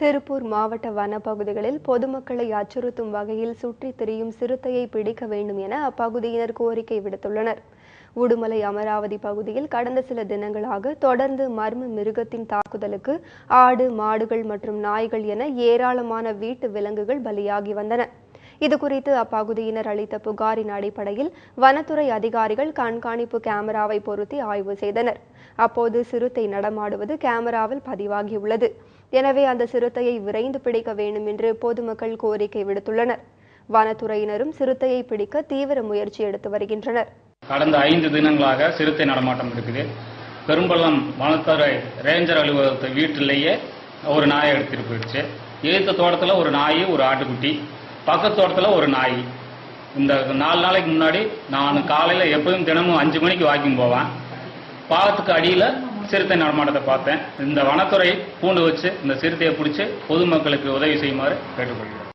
திருப்பூர் மாவட்ட வனப்பகுதிகளில் பொதுமக்களை அச்சுறுத்தும் வகையில் சுற்றித் திரியும் சிறுத்தையை பிடிக்க வேண்டும் என அப்பகுதியினர் கோரிக்கை விடுத்துள்ளனர். உடுமலை அமராவதி பகுதியில் கடந்த சில தினங்களாக தொடர்ந்து மர்ம மிருகத்தின் தாக்குதலுக்கு ஆடு மாடுகள் மற்றும் நாய்கள் என ஏராளமான வீட்டு விலங்குகள் பலியாகி வந்தன. இதுகுறித்து அப்பகுதியினர் அளித்த புகாரின் அடிப்படையில் வனத்துறை அதிகாரிகள் கண்காணிப்பு கேமராவை பொருத்தி ஆய்வு செய்தனர். அப்போது சிறுத்தை நடமாடுவது கேமராவில் பதிவாகியுள்ளது. எனவே அந்த சிறுத்தையை விரைந்து பிடிக்க வேண்டும் என்று பொதுமக்கள் கோரிக்கை விடுத்துள்ளனர். வனத்துறையினரும் சிறுத்தையை பிடிக்க தீவிர முயற்சி எடுத்து வருகின்றனர். கடந்த ஐந்து தினங்களாக சிறுத்தை நடமாட்டம் இருக்குது. பெரும்பள்ளம் வனத்துறை ரேஞ்சர் அலுவலகத்தை வீட்டிலேயே ஒரு நாயை எடுத்துட்டு போயிடுச்சு. எதிர்த்த தோட்டத்தில் ஒரு நாய் ஒரு ஆட்டுக்குட்டி. பக்கத்து தோட்டத்தில் ஒரு நாய். இந்த நாலு நாளைக்கு முன்னாடி நான் காலையில் எப்பவும் தினமும் அஞ்சு மணிக்கு வாக்கிங் போவேன். பாலத்துக்கு அடியில் சிறுத்தை நடமாட்டத்தை பார்த்தேன். இந்த வனத்துறை பூண்டு வச்சு இந்த சிறுத்தையை பிடிச்சி பொதுமக்களுக்கு உதவி செய்யுமாறு கேட்டுக்கொள்கிறேன்.